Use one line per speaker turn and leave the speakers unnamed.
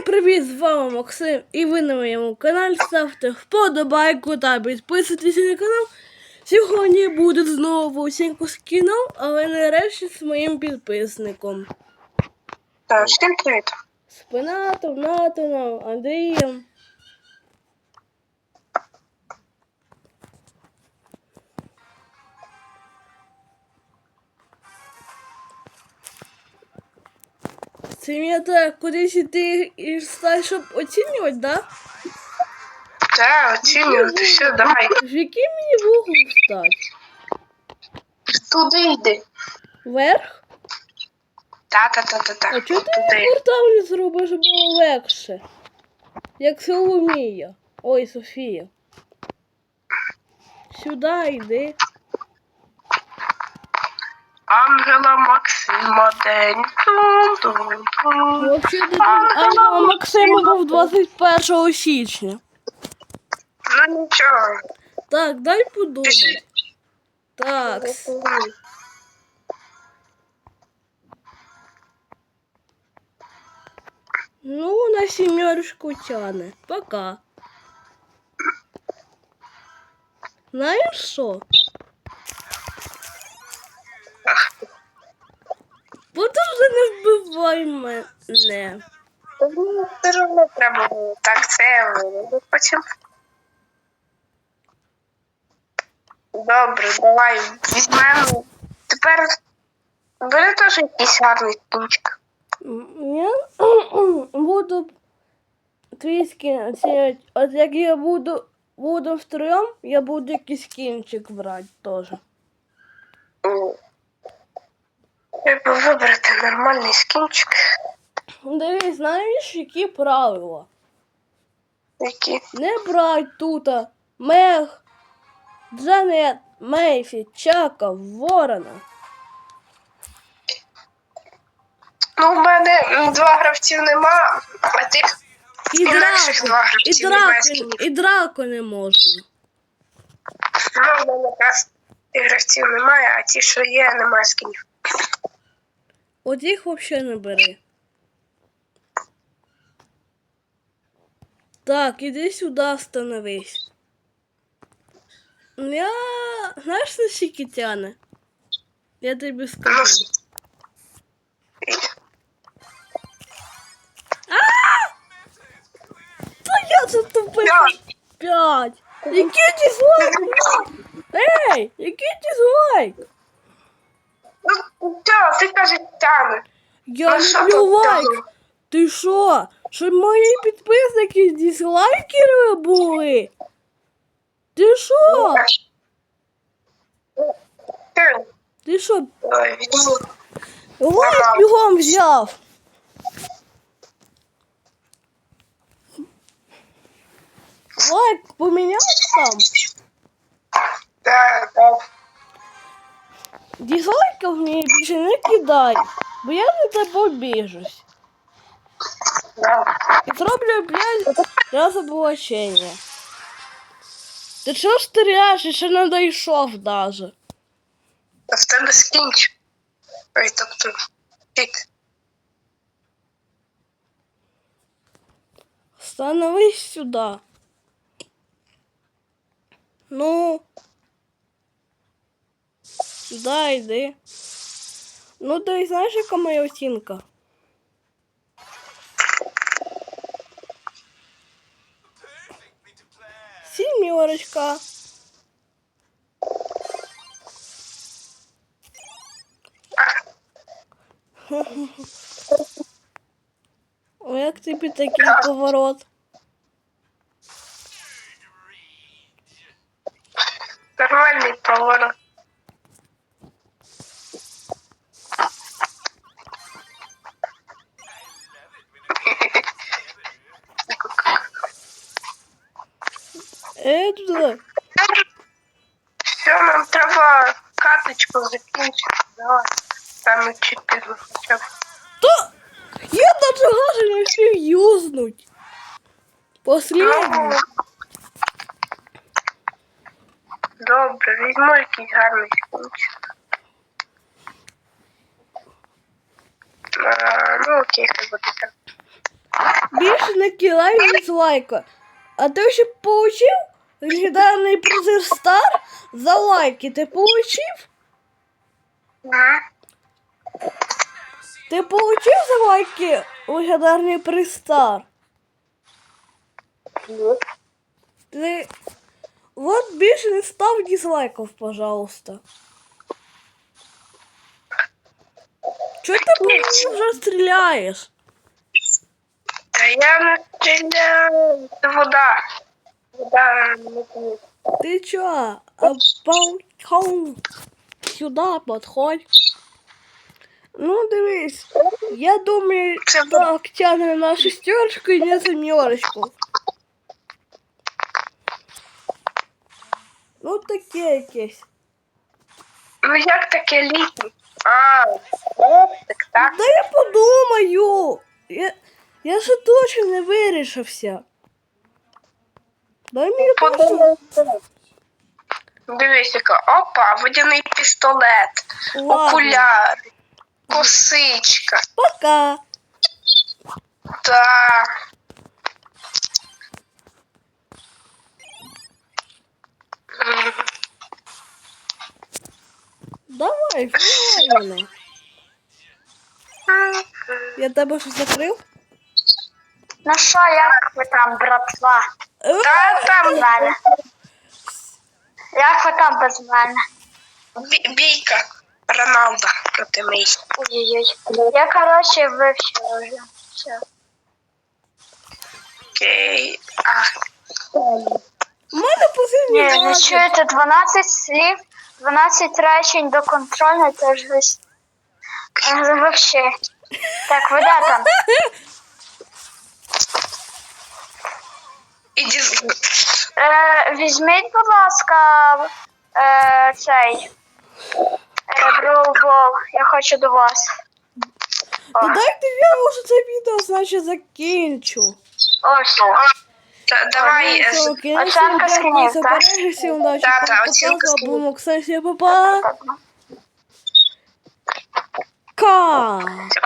привіт! З вами Максим і ви на моєму каналі. Ставте вподобайку та підписуйтесь на канал. Сьогодні буде знову усіньку з кіно, але нарешті з моїм підписником.
Так, всім привіт.
З Пенатом, Натаном, Андрієм. Це мені треба кудись іти і стати, щоб оцінювати, да?
Так, оцінювати все, давай.
В який мені вугол встати?
Туди йди.
Вверх?
Та-та-та-та-та.
А чого ти
Туди.
не зробиш, щоб було легше? Як Соломія. Ой, Софія. Сюди йди.
Ангела Максима день. Тун-тун-тун.
Взагалі, Ангела Максима був 21 січня.
Ну нічого.
Так, дай подумати. Так. Ну, на сімерочку тяне. Пока. Знаєш що? Мене.
Ну, Все одно треба було. Так, це потім. Добре, давай візьмемо. Тепер бери теж якийсь гарний кінчик.
Я буду скін оцінювати. От як я буду, буду втроєм, я буду якийсь кінчик брати теж.
Треба вибрати нормальний скінчик.
Дивись, знаєш, які правила?
Які.
Не брать тут Мех, Джанет, Мейфі, Чака, Ворона.
Ну, в мене два гравців нема, а тих
І
інакших два
і
гравців немає
драку, і драку не можна.
Ну, в мене якраз тих гравців немає, а ті, що є, немає скінів.
От їх взагалі не бери. Так, іди сюди становись. Я. Знаєш, на скільки тяне? Я тобі
Ну,
скажу. Та я це тупий
П'ять.
п'ять. Який дизлайк? Ей, який дизлайк?
Ну, що, ти кажеш, тяне.
Я
що
люблю
тут
лайк.
тягнув?
Ти що? Щоб мої підписники дизлайкери були? Ти що?
Ти,
Ти що?
ой.
Лайк бігом взяв. Лайк поміняв там? Дизлайків мені більше не кидай, бо я на тебе обіжусь.
Да.
І зроблю, блядь, разоблачення. Ти чого стріляєш, і ще не дійшов даже?
А в тебе скінч. Ой, тобто, пік.
Становись сюди. Ну. Сюди йди. Ну, ти знаєш, яка моя оцінка? Сімерочка. О, як тобі такий поворот?
Нормальний поворот.
Е, туди.
Все, нам треба каточку закінчити. Давай. Там чи пізно хоча б.
Та я даже гаже не встиг юзнуть. Последній.
Ну, Добре, візьму якийсь гарний скінчик. А, ну окей, хай буде так.
Більше захисники лайк дизлайка. А ти ще получив Легендарний призер Стар за лайки? Ти получив?
Ага.
Ти получив за лайки легендарний приз Стар? Ти... Вот більше не став дизлайків, пожалуйста. Чого ти мені вже стріляєш?
Та я не стріляю. Це вода. Вода не п'ю.
Ты чё? А балкон сюда подходь. Ну, дивись. Я думаю,
Це
так тягне на шестерочку і не семерочку. Ну, таке якесь.
Ну як таке літнє? А, о, так так.
Да я подумаю. Я, я ще точно не вирішився. Дай мені.
Дивись, яка. Опа, водяний пістолет,
Ладно.
окуляри, косичка.
Пока.
Та. М,
Давай, мене. Я тебе що закрив?
Ну що, як ви там, братва?
Та там
мене. Як ви там без мене?
бі- бійка Роналда проти Мейсі.
Ой-ой-ой. Я, коротше, вивчила вже. Все.
Окей. А,
У мене позивні
Ні, ви
гаджет.
чуєте 12 слів, 12 речень до контрольної, то ж ви... Вообще. Так, ви де там?
іди з-
Е, візьміть, будь ласка, е, цей е, броубол. Я хочу до вас. О,
Ну дайте я вже це відео, значить, закінчу.
ось.
Та- Давай. е, з-
Оценка скинів, так?
перегляд, удачі.
Та, та, оцінка скинів.
папа. Ка.
Все.